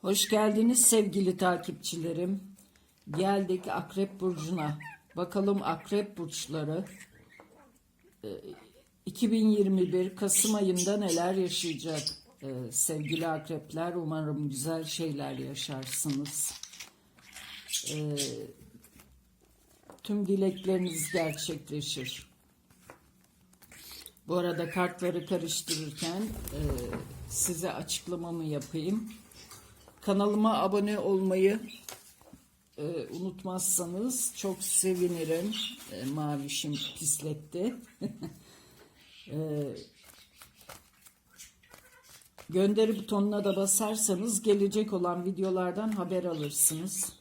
Hoş geldiniz sevgili takipçilerim. Geldik Akrep Burcu'na. Bakalım Akrep Burçları e, 2021 Kasım ayında neler yaşayacak? E, Sevgili Akrepler umarım güzel şeyler yaşarsınız. E, Tüm dilekleriniz gerçekleşir. Bu arada kartları karıştırırken e, size açıklamamı yapayım. Kanalıma abone olmayı e, unutmazsanız çok sevinirim. E, mavişim pisletti. e, gönderi butonuna da basarsanız gelecek olan videolardan haber alırsınız.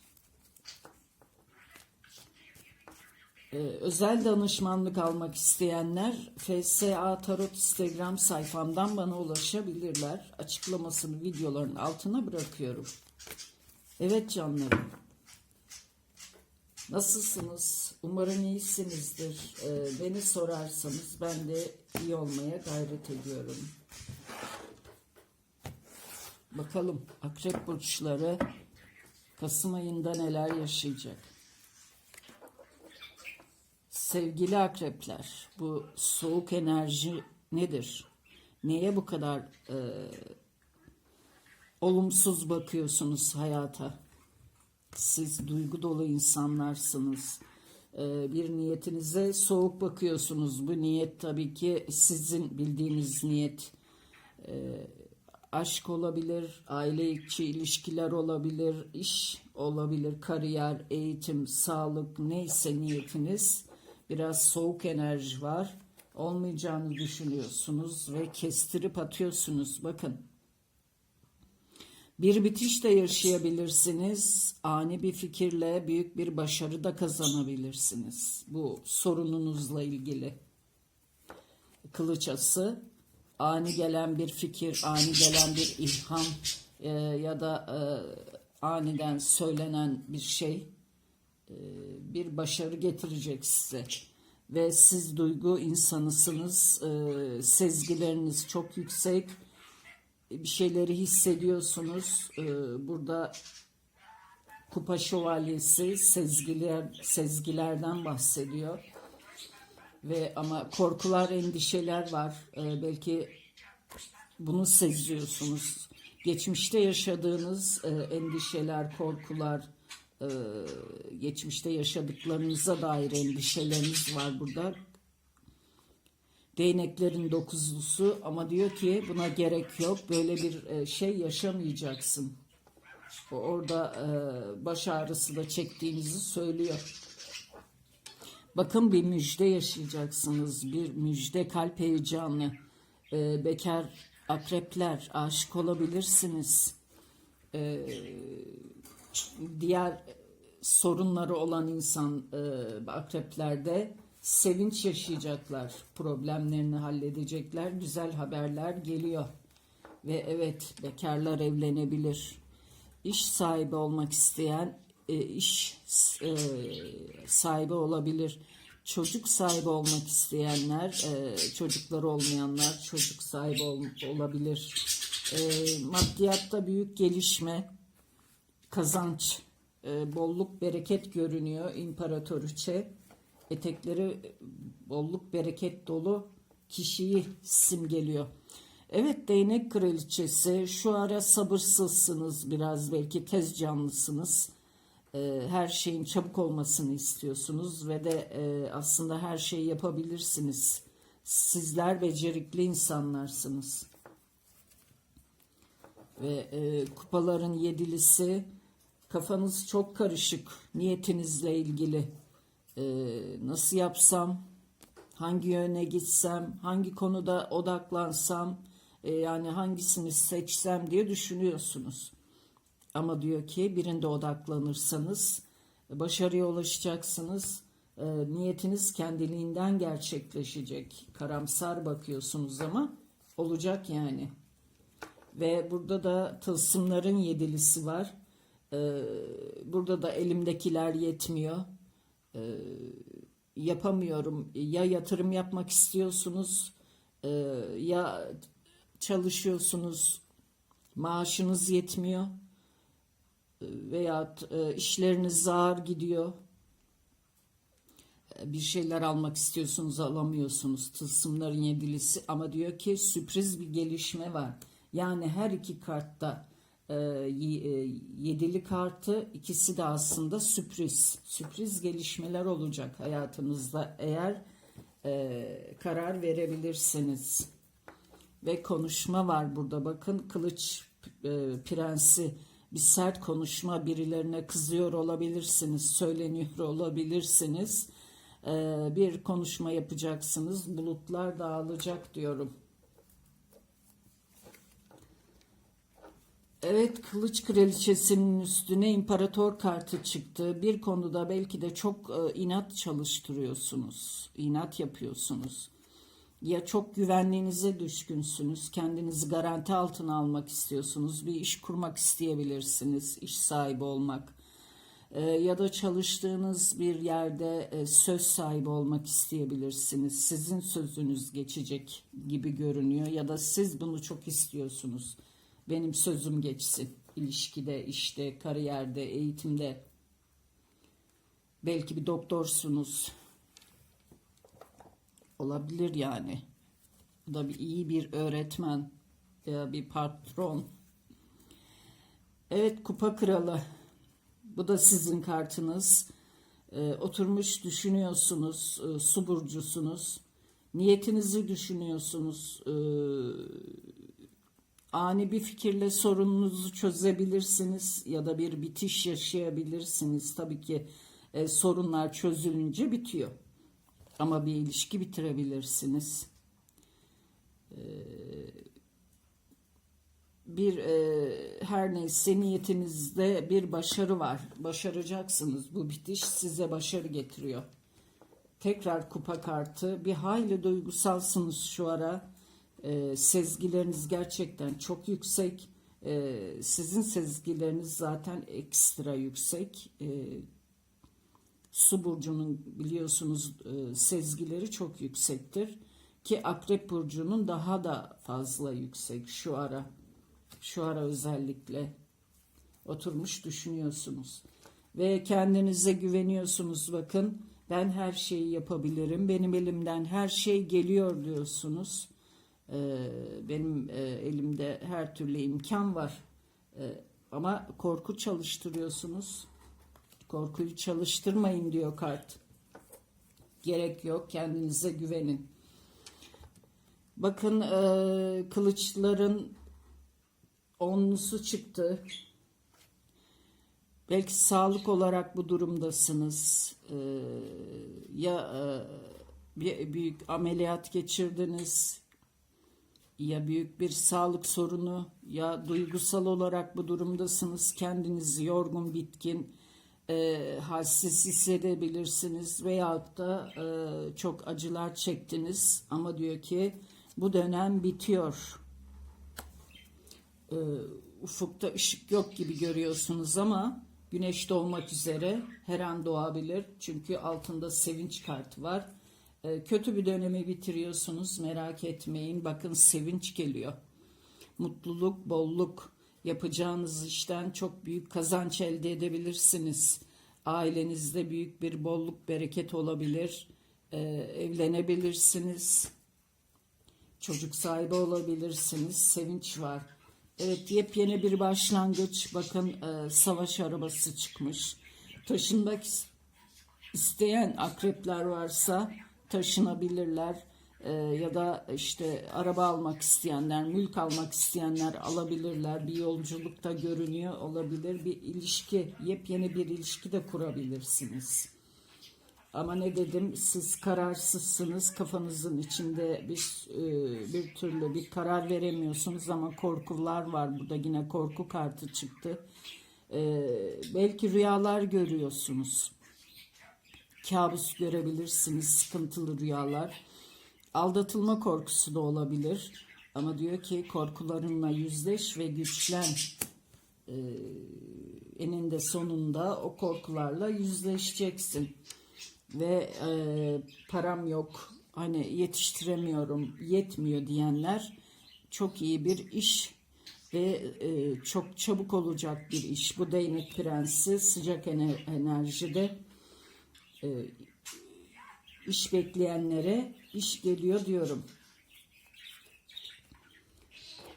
Ee, özel danışmanlık almak isteyenler FSA Tarot Instagram sayfamdan bana ulaşabilirler. Açıklamasını videoların altına bırakıyorum. Evet canlarım. Nasılsınız? Umarım iyisinizdir. Ee, beni sorarsanız ben de iyi olmaya gayret ediyorum. Bakalım akrep burçları Kasım ayında neler yaşayacak? Sevgili akrepler, bu soğuk enerji nedir? Neye bu kadar e, olumsuz bakıyorsunuz hayata? Siz duygu dolu insanlarsınız. E, bir niyetinize soğuk bakıyorsunuz. Bu niyet tabii ki sizin bildiğiniz niyet. E, aşk olabilir, aile içi ilişkiler olabilir, iş olabilir, kariyer, eğitim, sağlık neyse niyetiniz biraz soğuk enerji var. Olmayacağını düşünüyorsunuz ve kestirip atıyorsunuz. Bakın. Bir bitiş de yaşayabilirsiniz. Ani bir fikirle büyük bir başarı da kazanabilirsiniz. Bu sorununuzla ilgili. Kılıç ası ani gelen bir fikir, ani gelen bir ilham e, ya da e, aniden söylenen bir şey e, bir başarı getirecek size. Ve siz duygu insanısınız, e, sezgileriniz çok yüksek, bir şeyleri hissediyorsunuz. E, burada Kupa Şövalyesi sezgiler sezgilerden bahsediyor ve ama korkular, endişeler var. Ee, belki bunu seziyorsunuz. Geçmişte yaşadığınız e, endişeler, korkular, e, geçmişte yaşadıklarınıza dair endişeleriniz var burada. Değneklerin dokuzlusu ama diyor ki buna gerek yok. Böyle bir e, şey yaşamayacaksın. Orada e, baş ağrısı da çektiğinizi söylüyor. Bakın bir müjde yaşayacaksınız. Bir müjde kalp heyecanı. Ee, bekar akrepler aşık olabilirsiniz. Ee, diğer sorunları olan insan e, akreplerde sevinç yaşayacaklar. Problemlerini halledecekler. Güzel haberler geliyor. Ve evet bekarlar evlenebilir. İş sahibi olmak isteyen e, iş e, sahibi olabilir. Çocuk sahibi olmak isteyenler, e, çocukları olmayanlar çocuk sahibi ol, olabilir. E, maddiyatta büyük gelişme, kazanç, e, bolluk, bereket görünüyor imparatoriçe. Etekleri bolluk, bereket dolu kişiyi simgeliyor. Evet değnek kraliçesi şu ara sabırsızsınız biraz belki tez canlısınız e, her şeyin çabuk olmasını istiyorsunuz ve de e, aslında her şeyi yapabilirsiniz. Sizler becerikli insanlarsınız. Ve e, kupaların yedilisi kafanız çok karışık niyetinizle ilgili. E, nasıl yapsam, hangi yöne gitsem, hangi konuda odaklansam, e, yani hangisini seçsem diye düşünüyorsunuz. Ama diyor ki birinde odaklanırsanız başarıya ulaşacaksınız. E, niyetiniz kendiliğinden gerçekleşecek. Karamsar bakıyorsunuz ama olacak yani. Ve burada da tılsımların yedilisi var. E, burada da elimdekiler yetmiyor. E, yapamıyorum. Ya yatırım yapmak istiyorsunuz e, ya çalışıyorsunuz maaşınız yetmiyor veya e, işleriniz ağır gidiyor. E, Bir şeyler almak istiyorsunuz alamıyorsunuz. Tılsımların yedilisi ama diyor ki sürpriz bir gelişme var. Yani her iki kartta e, y- e, yedili kartı ikisi de aslında sürpriz. Sürpriz gelişmeler olacak hayatınızda eğer e, karar verebilirsiniz. Ve konuşma var burada bakın kılıç e, prensi bir sert konuşma birilerine kızıyor olabilirsiniz, söyleniyor olabilirsiniz. E, bir konuşma yapacaksınız, bulutlar dağılacak diyorum. Evet, Kılıç Kraliçesi'nin üstüne imparator kartı çıktı. Bir konuda belki de çok e, inat çalıştırıyorsunuz, inat yapıyorsunuz. Ya çok güvenliğinize düşkünsünüz, kendinizi garanti altına almak istiyorsunuz, bir iş kurmak isteyebilirsiniz, iş sahibi olmak. E, ya da çalıştığınız bir yerde e, söz sahibi olmak isteyebilirsiniz. Sizin sözünüz geçecek gibi görünüyor ya da siz bunu çok istiyorsunuz. Benim sözüm geçsin ilişkide, işte, kariyerde, eğitimde. Belki bir doktorsunuz. Olabilir yani. Bu da bir iyi bir öğretmen veya bir patron. Evet, kupa kralı. Bu da sizin kartınız. Ee, oturmuş düşünüyorsunuz, e, su burcusunuz. Niyetinizi düşünüyorsunuz. Ee, ani bir fikirle sorununuzu çözebilirsiniz ya da bir bitiş yaşayabilirsiniz. Tabii ki e, sorunlar çözülünce bitiyor. Ama bir ilişki bitirebilirsiniz. Ee, bir e, her neyse niyetinizde bir başarı var. Başaracaksınız. Bu bitiş size başarı getiriyor. Tekrar kupa kartı. Bir hayli duygusalsınız şu ara. Ee, sezgileriniz gerçekten çok yüksek. Ee, sizin sezgileriniz zaten ekstra yüksek. Ee, Su burcunun biliyorsunuz e, sezgileri çok yüksektir ki Akrep burcunun daha da fazla yüksek şu ara. Şu ara özellikle oturmuş düşünüyorsunuz ve kendinize güveniyorsunuz bakın. Ben her şeyi yapabilirim. Benim elimden her şey geliyor diyorsunuz. Ee, benim e, elimde her türlü imkan var. Ee, ama korku çalıştırıyorsunuz. Korkuyu çalıştırmayın diyor kart. Gerek yok. Kendinize güvenin. Bakın e, kılıçların onlusu çıktı. Belki sağlık olarak bu durumdasınız. E, ya e, bir büyük ameliyat geçirdiniz ya büyük bir sağlık sorunu ya duygusal olarak bu durumdasınız. Kendinizi yorgun, bitkin, e, halsiz hissedebilirsiniz veyahut da e, çok acılar çektiniz ama diyor ki bu dönem bitiyor. E, ufukta ışık yok gibi görüyorsunuz ama güneş doğmak üzere her an doğabilir. Çünkü altında sevinç kartı var. E, kötü bir dönemi bitiriyorsunuz merak etmeyin. Bakın sevinç geliyor. Mutluluk, bolluk, yapacağınız işten çok büyük kazanç elde edebilirsiniz. Ailenizde büyük bir bolluk, bereket olabilir. Ee, evlenebilirsiniz. Çocuk sahibi olabilirsiniz. Sevinç var. Evet yepyeni bir başlangıç. Bakın e, savaş arabası çıkmış. Taşınmak is- isteyen akrepler varsa taşınabilirler. Ee, ya da işte araba almak isteyenler, mülk almak isteyenler alabilirler. Bir yolculukta görünüyor olabilir. Bir ilişki, yepyeni bir ilişki de kurabilirsiniz. Ama ne dedim siz kararsızsınız kafanızın içinde bir e, bir türlü bir karar veremiyorsunuz ama korkular var burada yine korku kartı çıktı. Ee, belki rüyalar görüyorsunuz. Kabus görebilirsiniz sıkıntılı rüyalar. Aldatılma korkusu da olabilir. Ama diyor ki korkularınla yüzleş ve güçlen. Ee, eninde sonunda o korkularla yüzleşeceksin. Ve e, param yok, hani yetiştiremiyorum, yetmiyor diyenler çok iyi bir iş ve e, çok çabuk olacak bir iş. Bu değnek prensi sıcak ener- enerjide e, iş bekleyenlere iş geliyor diyorum.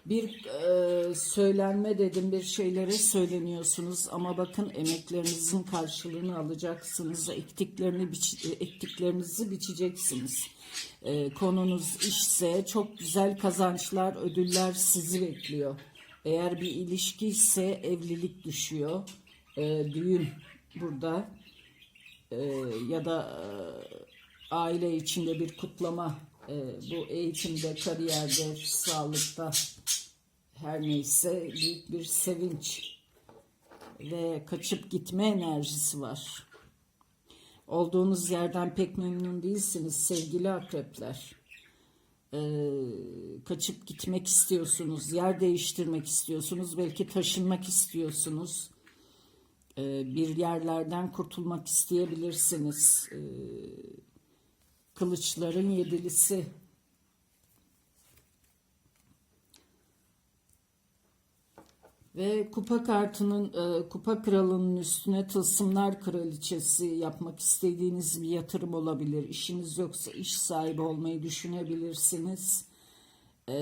Bir e, söylenme dedim bir şeylere söyleniyorsunuz ama bakın emeklerinizin karşılığını alacaksınız. Ektiklerini biç, e, ektiklerinizi biçeceksiniz. E, konunuz işse çok güzel kazançlar, ödüller sizi bekliyor. Eğer bir ilişki ise evlilik düşüyor. E, düğün burada e, ya da e, aile içinde bir kutlama e, bu eğitimde, kariyerde, sağlıkta her neyse büyük bir sevinç ve kaçıp gitme enerjisi var. Olduğunuz yerden pek memnun değilsiniz sevgili akrepler. Ee, kaçıp gitmek istiyorsunuz, yer değiştirmek istiyorsunuz, belki taşınmak istiyorsunuz. Ee, bir yerlerden kurtulmak isteyebilirsiniz. Ee, kılıçların yedilisi Ve kupa kartının, e, kupa kralının üstüne tılsımlar kraliçesi yapmak istediğiniz bir yatırım olabilir. İşiniz yoksa iş sahibi olmayı düşünebilirsiniz. E,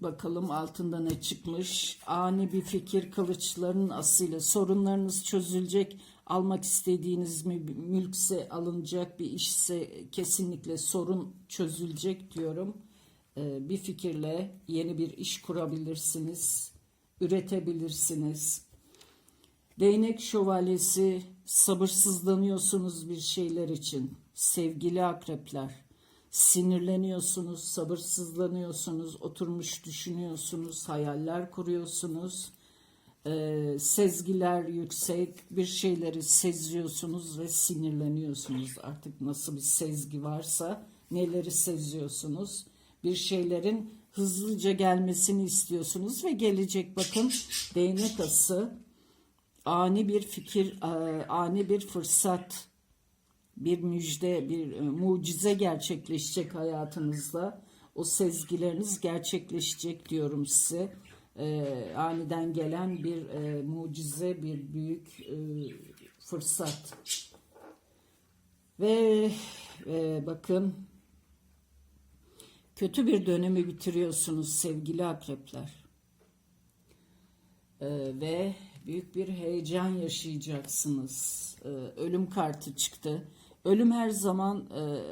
bakalım altında ne çıkmış. Ani bir fikir kılıçların asıyla sorunlarınız çözülecek. Almak istediğiniz mi mülkse alınacak bir işse kesinlikle sorun çözülecek diyorum e, bir fikirle yeni bir iş kurabilirsiniz, üretebilirsiniz. Değnek şövalyesi sabırsızlanıyorsunuz bir şeyler için. Sevgili akrepler, sinirleniyorsunuz, sabırsızlanıyorsunuz, oturmuş düşünüyorsunuz, hayaller kuruyorsunuz. Ee, sezgiler yüksek, bir şeyleri seziyorsunuz ve sinirleniyorsunuz. Artık nasıl bir sezgi varsa neleri seziyorsunuz? bir şeylerin hızlıca gelmesini istiyorsunuz ve gelecek bakın değnek ası ani bir fikir e, ani bir fırsat bir müjde bir e, mucize gerçekleşecek hayatınızda o sezgileriniz gerçekleşecek diyorum size e, aniden gelen bir e, mucize bir büyük e, fırsat ve e, bakın Kötü bir dönemi bitiriyorsunuz sevgili akrepler. Ee, ve büyük bir heyecan yaşayacaksınız. Ee, ölüm kartı çıktı. Ölüm her zaman e,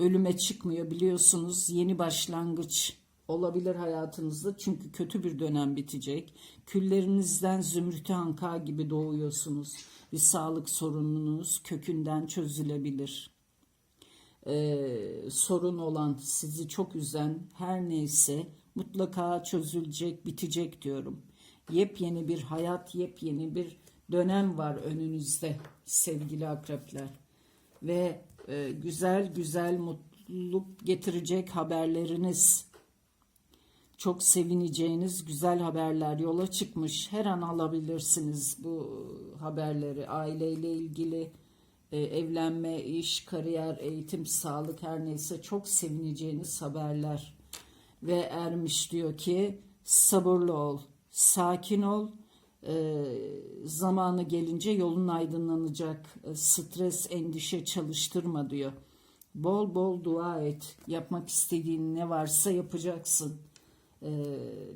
ölüme çıkmıyor biliyorsunuz. Yeni başlangıç olabilir hayatınızda çünkü kötü bir dönem bitecek. Küllerinizden zümrütü anka gibi doğuyorsunuz. Bir sağlık sorununuz kökünden çözülebilir e, sorun olan, sizi çok üzen her neyse mutlaka çözülecek, bitecek diyorum. Yepyeni bir hayat, yepyeni bir dönem var önünüzde sevgili akrepler. Ve e, güzel güzel mutluluk getirecek haberleriniz, çok sevineceğiniz güzel haberler yola çıkmış. Her an alabilirsiniz bu haberleri aileyle ilgili e, evlenme, iş, kariyer, eğitim, sağlık her neyse çok sevineceğiniz haberler. Ve Ermiş diyor ki sabırlı ol, sakin ol, e, zamanı gelince yolun aydınlanacak, e, stres, endişe çalıştırma diyor. Bol bol dua et, yapmak istediğin ne varsa yapacaksın. E,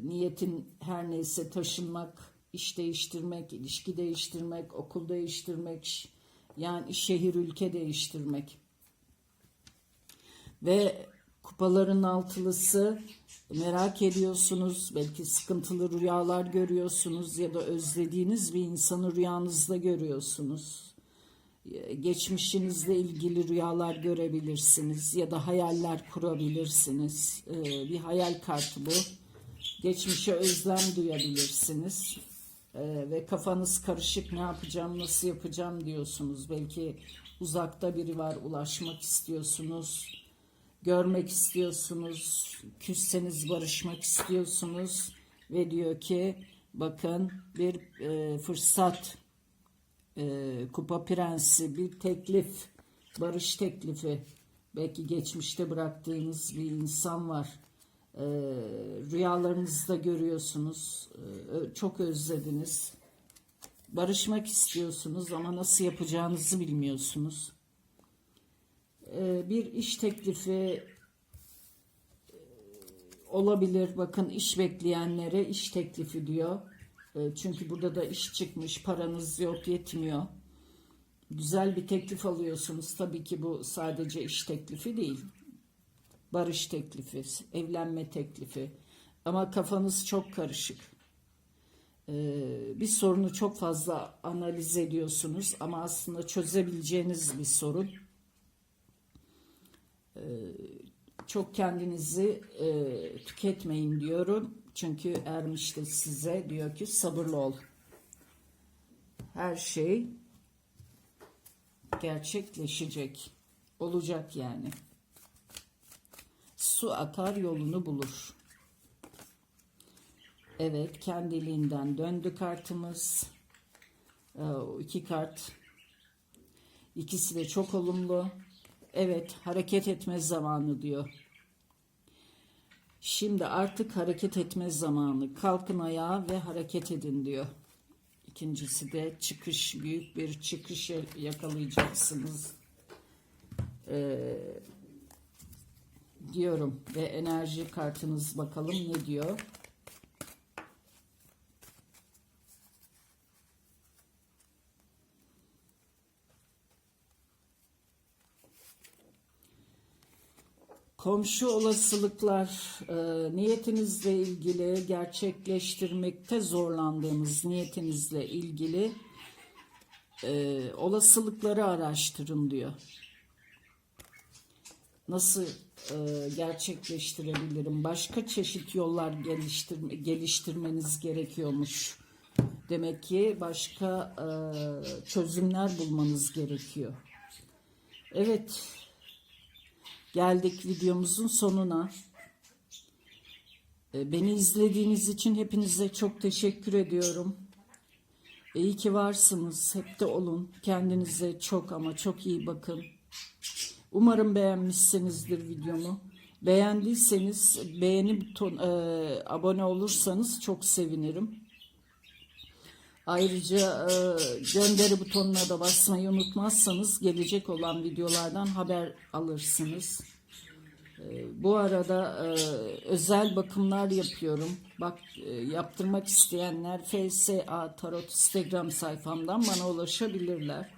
niyetin her neyse taşınmak, iş değiştirmek, ilişki değiştirmek, okul değiştirmek, yani şehir ülke değiştirmek. Ve kupaların altılısı merak ediyorsunuz. Belki sıkıntılı rüyalar görüyorsunuz ya da özlediğiniz bir insanı rüyanızda görüyorsunuz. Geçmişinizle ilgili rüyalar görebilirsiniz ya da hayaller kurabilirsiniz. Ee, bir hayal kartı bu. Geçmişe özlem duyabilirsiniz. Ee, ve kafanız karışık ne yapacağım nasıl yapacağım diyorsunuz. Belki uzakta biri var ulaşmak istiyorsunuz. Görmek istiyorsunuz. Küsseniz barışmak istiyorsunuz. Ve diyor ki bakın bir e, fırsat e, kupa prensi bir teklif barış teklifi Belki geçmişte bıraktığınız bir insan var. Ee, rüyalarınızda görüyorsunuz. Ee, çok özlediniz. Barışmak istiyorsunuz ama nasıl yapacağınızı bilmiyorsunuz. Ee, bir iş teklifi e, olabilir. Bakın iş bekleyenlere iş teklifi diyor. Ee, çünkü burada da iş çıkmış, paranız yok, yetmiyor. Güzel bir teklif alıyorsunuz. Tabii ki bu sadece iş teklifi değil. Barış teklifi, evlenme teklifi. Ama kafanız çok karışık. Ee, bir sorunu çok fazla analiz ediyorsunuz ama aslında çözebileceğiniz bir sorun. Ee, çok kendinizi e, tüketmeyin diyorum. Çünkü Ermiş de size diyor ki sabırlı ol. Her şey gerçekleşecek. Olacak yani. Su akar yolunu bulur. Evet kendiliğinden döndü kartımız. O iki kart. İkisi de çok olumlu. Evet hareket etme zamanı diyor. Şimdi artık hareket etme zamanı. Kalkın ayağa ve hareket edin diyor. İkincisi de çıkış, büyük bir çıkış yakalayacaksınız. Ee, diyorum ve enerji kartınız bakalım ne diyor. Komşu olasılıklar, e, niyetinizle ilgili gerçekleştirmekte zorlandığınız niyetinizle ilgili e, olasılıkları araştırın diyor. Nasıl e, gerçekleştirebilirim? Başka çeşit yollar geliştirme, geliştirmeniz gerekiyormuş. Demek ki başka e, çözümler bulmanız gerekiyor. Evet. Geldik videomuzun sonuna. E, Beni izlediğiniz için hepinize çok teşekkür ediyorum. İyi ki varsınız. Hep de olun. Kendinize çok ama çok iyi bakın. Umarım beğenmişsinizdir videomu. Beğendiyseniz beğeni buton, e, abone olursanız çok sevinirim. Ayrıca e, gönderi butonuna da basmayı unutmazsanız gelecek olan videolardan haber alırsınız. E, bu arada e, özel bakımlar yapıyorum. Bak e, yaptırmak isteyenler FSA Tarot Instagram sayfamdan bana ulaşabilirler.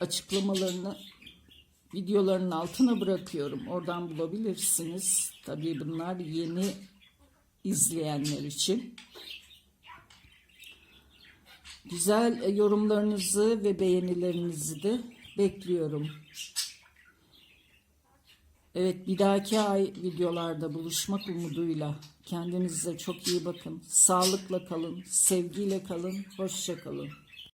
Açıklamalarını videoların altına bırakıyorum. Oradan bulabilirsiniz. Tabii bunlar yeni izleyenler için. Güzel e, yorumlarınızı ve beğenilerinizi de bekliyorum. Evet bir dahaki ay videolarda buluşmak umuduyla kendinize çok iyi bakın. Sağlıkla kalın, sevgiyle kalın, hoşça kalın.